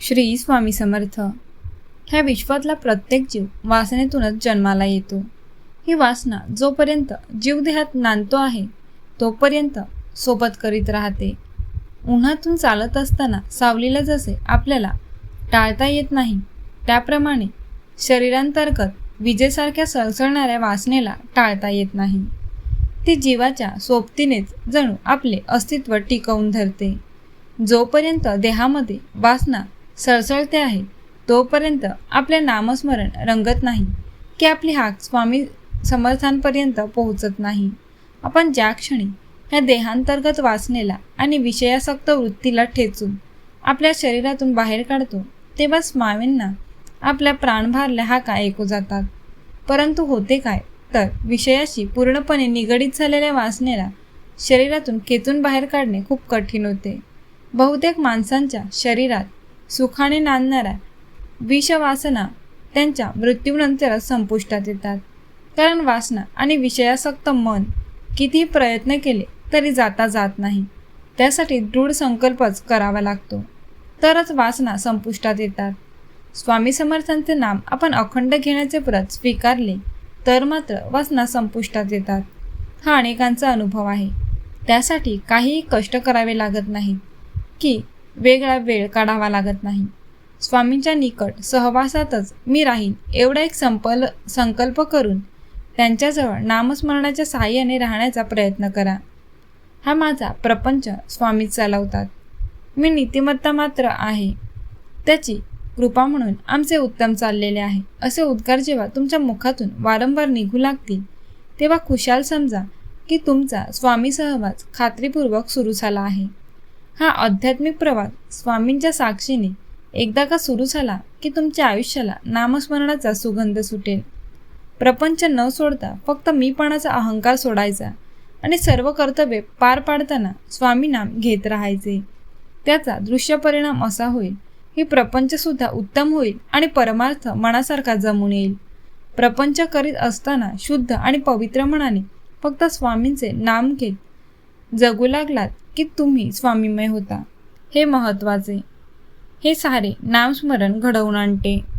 श्री स्वामी समर्थ. ह्या विश्वातला प्रत्येक जीव वासनेतूनच जन्माला येतो. ही वासना जोपर्यंत जीवदेहात नांदतो आहे तोपर्यंत सोबत करीत राहते. उन्हातून चालत असताना सावलीला जसे आपल्याला टाळता येत नाही त्याप्रमाणे शरीरांतर्गत विजेसारख्या सळसळणाऱ्या वासनेला टाळता येत नाही. ती जीवाच्या सोबतीनेच जणू आपले अस्तित्व टिकवून धरते. जोपर्यंत देहामध्ये वासना सळसळते आहे. तोपर्यंत आपले नामस्मरण रंगत नाही की आपली हाक स्वामी समर्थांपर्यंत पोहोचत नाही. आपण ज्या क्षणी ह्या देहांतर्गत वासनेला आणि विषयासक्त वृत्तीला ठेचून आपल्या शरीरातून बाहेर काढतो तेव्हा स्वामींना आपल्या प्राणभारल्या हाका ऐकू जातात. परंतु होते काय? तर विषयाशी पूर्णपणे निगडीत झालेल्या वासनेला शरीरातून खेचून बाहेर काढणे खूप कठीण होते. बहुतेक माणसांच्या शरीरात सुखाने नांदणाऱ्या विषवासना त्यांच्या मृत्यूनंतरच संपुष्टात येतात. कारण वासना आणि विषयासक्त मन कितीही प्रयत्न केले तरी जाता जात नाही. त्यासाठी दृढ संकल्पच करावा लागतो. तरच वासना संपुष्टात येतात. स्वामी समर्थांचे नाम आपण अखंड घेण्याचे व्रत स्वीकारले तर मात्र वासना संपुष्टात येतात. हा अनेकांचा अनुभव आहे. त्यासाठी काहीही कष्ट करावे लागत नाही की वेगळा वेळ काढावा लागत नाही. स्वामींच्या निकट सहवासातच मी राहीन एवढा एक संपल संकल्प करून त्यांच्याजवळ नामस्मरणाच्या साहाय्याने राहण्याचा प्रयत्न करा. हा माझा प्रपंच स्वामी चालवतात. मी नीतिमत्ता मात्र आहे. त्याची कृपा म्हणून आमचे उत्तम चाललेले आहे. असे उद्गार जेव्हा तुमच्या मुखातून वारंवार निघू लागतील तेव्हा खुशाल समजा की तुमचा स्वामी सहवास खात्रीपूर्वक सुरू झाला आहे. हा आध्यात्मिक प्रवास स्वामींच्या साक्षीने एकदा का सुरू झाला की तुमच्या आयुष्याला नामस्मरणाचा सुगंध सुटेल. प्रपंच न सोडता फक्त मीपणाचा अहंकार सोडायचा आणि सर्व कर्तव्ये पार पाडताना स्वामी नाम घेत राहायचे. त्याचा दृश्य परिणाम असा होईल की प्रपंचसुद्धा उत्तम होईल आणि परमार्थ मनासारखा जमून येईल. प्रपंच करीत असताना शुद्ध आणि पवित्र मनाने फक्त स्वामींचे नाम घेत जगू लागलात की तुम्ही स्वामीमय होता. हे महत्त्वाचे. हे सारे नामस्मरण घडवून आणते.